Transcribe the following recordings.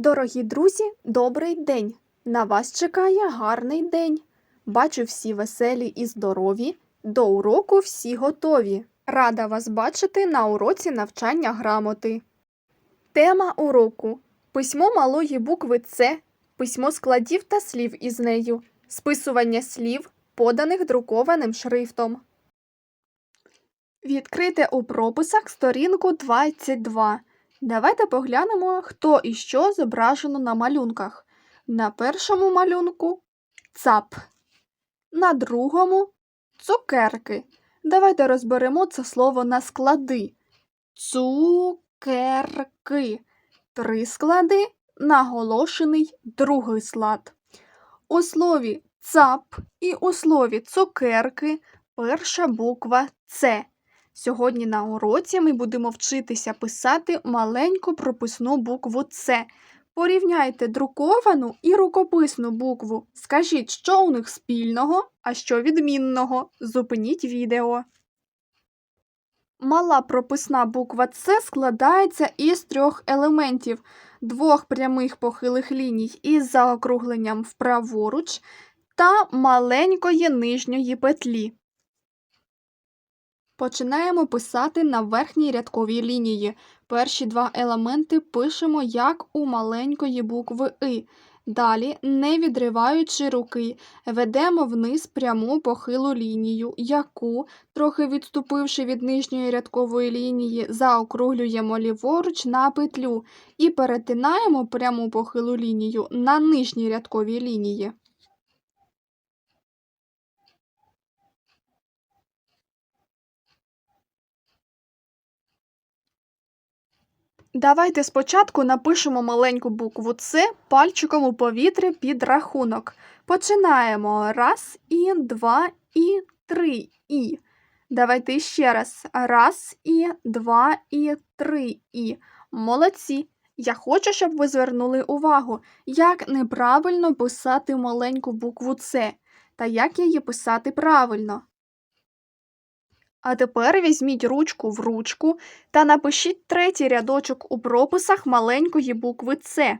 Дорогі друзі, добрий день! На вас чекає гарний день. Бачу всі веселі і здорові. До уроку всі готові. Рада вас бачити на уроці навчання грамоти. Тема уроку письмо малої букви С, письмо складів та слів із нею, списування слів, поданих друкованим шрифтом. Відкрите у прописах сторінку 22. Давайте поглянемо, хто і що зображено на малюнках. На першому малюнку цап, на другому цукерки. Давайте розберемо це слово на склади. Цукерки. Три склади, наголошений другий склад. У слові цап і у слові цукерки перша буква С. Сьогодні на уроці ми будемо вчитися писати маленьку прописну букву С. Порівняйте друковану і рукописну букву. Скажіть, що у них спільного, а що відмінного. Зупиніть відео. Мала прописна буква С складається із трьох елементів: двох прямих похилих ліній із заокругленням вправоруч та маленької нижньої петлі. Починаємо писати на верхній рядковій лінії. Перші два елементи пишемо як у маленької букви И. Далі, не відриваючи руки, ведемо вниз пряму похилу лінію, яку, трохи відступивши від нижньої рядкової лінії, заокруглюємо ліворуч на петлю і перетинаємо пряму похилу лінію на нижній рядковій лінії. Давайте спочатку напишемо маленьку букву С пальчиком у повітрі під рахунок. Починаємо. Раз, і, два, і, три, і. Давайте ще раз. Раз, і, два, і, три, і. Молодці. Я хочу, щоб ви звернули увагу, як неправильно писати маленьку букву С та як її писати правильно. А тепер візьміть ручку в ручку та напишіть третій рядочок у прописах маленької букви С.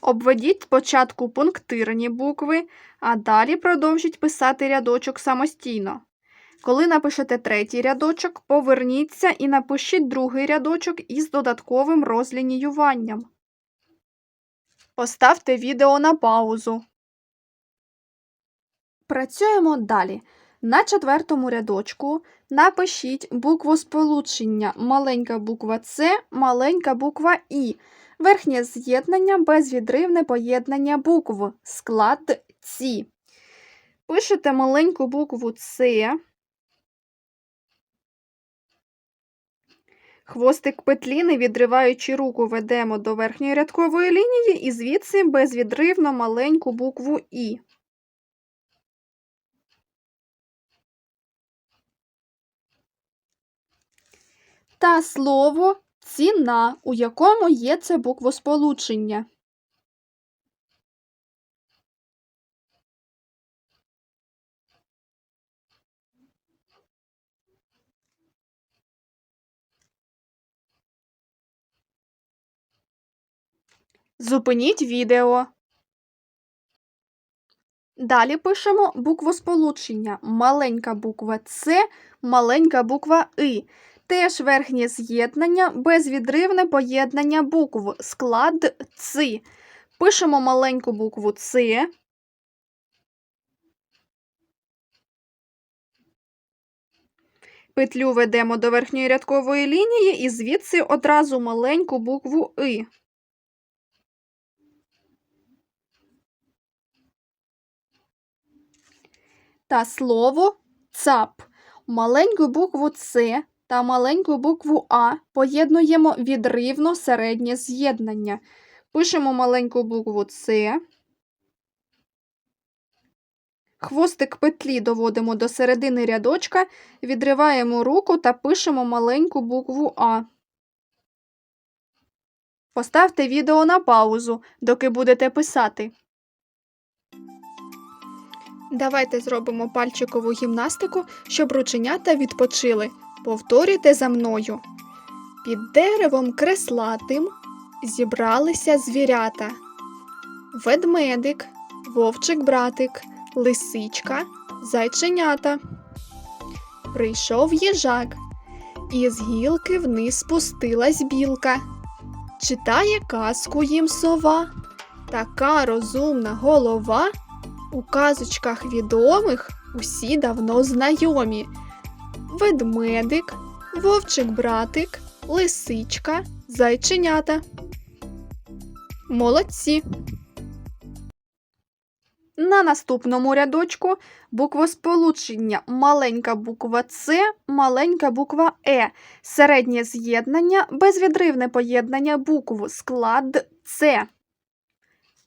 Обведіть спочатку пунктирні букви, а далі продовжіть писати рядочок самостійно. Коли напишете третій рядочок, поверніться і напишіть другий рядочок із додатковим розлініюванням. Поставте відео на паузу. Працюємо далі. На четвертому рядочку напишіть букву сполучення маленька буква С, маленька буква І. Верхнє з'єднання безвідривне поєднання букв. Склад Ці. Пишете маленьку букву С. Хвостик петлі, не відриваючи руку, ведемо до верхньої рядкової лінії і звідси безвідривно маленьку букву І. та слово ціна, у якому є це буквосполучення. Зупиніть відео. Далі пишемо буквосполучення. Маленька буква С, маленька буква И. Теж верхнє з'єднання, безвідривне поєднання букв. Склад ЦИ. Пишемо маленьку букву С. Петлю ведемо до верхньої рядкової лінії і звідси одразу маленьку букву И. Та слово ЦАП. Маленьку букву С та маленьку букву А поєднуємо відривно середнє з'єднання. Пишемо маленьку букву С. Хвостик петлі доводимо до середини рядочка, відриваємо руку та пишемо маленьку букву А. Поставте відео на паузу, доки будете писати. Давайте зробимо пальчикову гімнастику, щоб рученята відпочили. Повторюйте за мною. Під деревом креслатим зібралися звірята. Ведмедик, вовчик-братик, лисичка, зайченята. Прийшов їжак, і з гілки вниз спустилась білка. Читає казку їм сова, така розумна голова. У казочках відомих усі давно знайомі. Ведмедик, вовчик-братик, лисичка, зайченята. Молодці. На наступному рядочку буквосполучення маленька буква С, маленька буква Е, середнє з'єднання, безвідривне поєднання букв, склад С.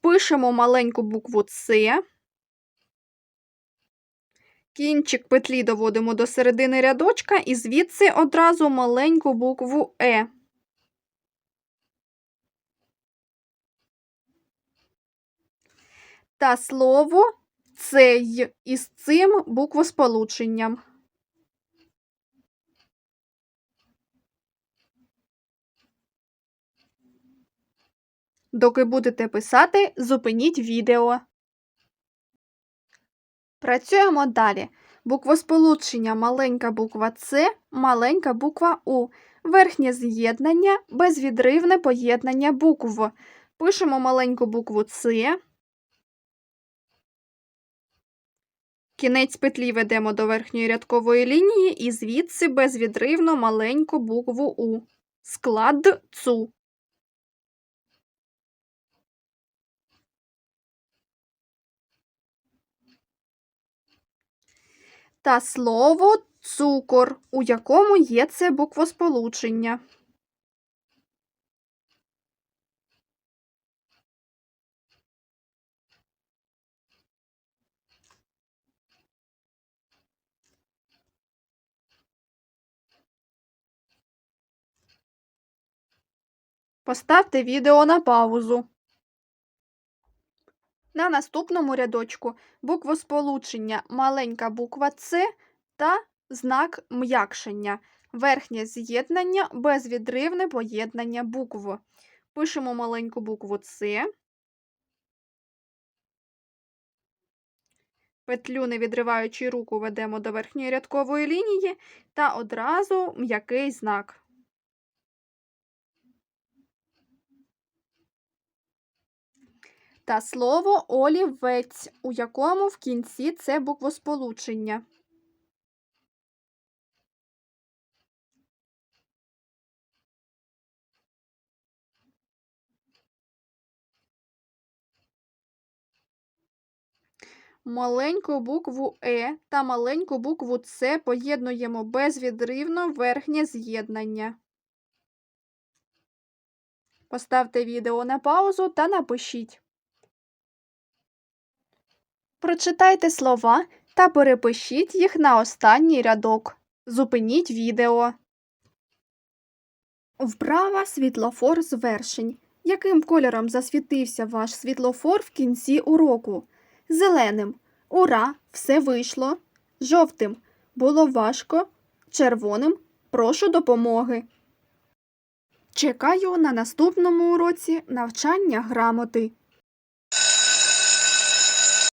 Пишемо маленьку букву С. Кінчик петлі доводимо до середини рядочка і звідси одразу маленьку букву Е. Та слово цей із цим буквосполученням. Доки будете писати, зупиніть відео. Працюємо далі. Буквосполучення маленька буква С, маленька буква У. Верхнє з'єднання, безвідривне поєднання букв. Пишемо маленьку букву С. Кінець петлі ведемо до верхньої рядкової лінії і звідси безвідривно маленьку букву У. Склад ЦУ. Та слово цукор, у якому є це буквосполучення. Поставте відео на паузу. На наступному рядочку буквосполучення маленька буква С та знак м'якшення. Верхнє з'єднання, безвідривне поєднання букв. Пишемо маленьку букву С. Петлю, не відриваючи руку, ведемо до верхньої рядкової лінії та одразу м'який знак. Та слово олівець, у якому в кінці це буквосполучення. Маленьку букву Е та маленьку букву С поєднуємо безвідривно верхнє з'єднання. Поставте відео на паузу та напишіть. Прочитайте слова та перепишіть їх на останній рядок. Зупиніть відео. Вправа світлофор звершень. Яким кольором засвітився ваш світлофор в кінці уроку? Зеленим. Ура! Все вийшло. Жовтим. Було важко. Червоним. Прошу допомоги. Чекаю на наступному уроці навчання грамоти.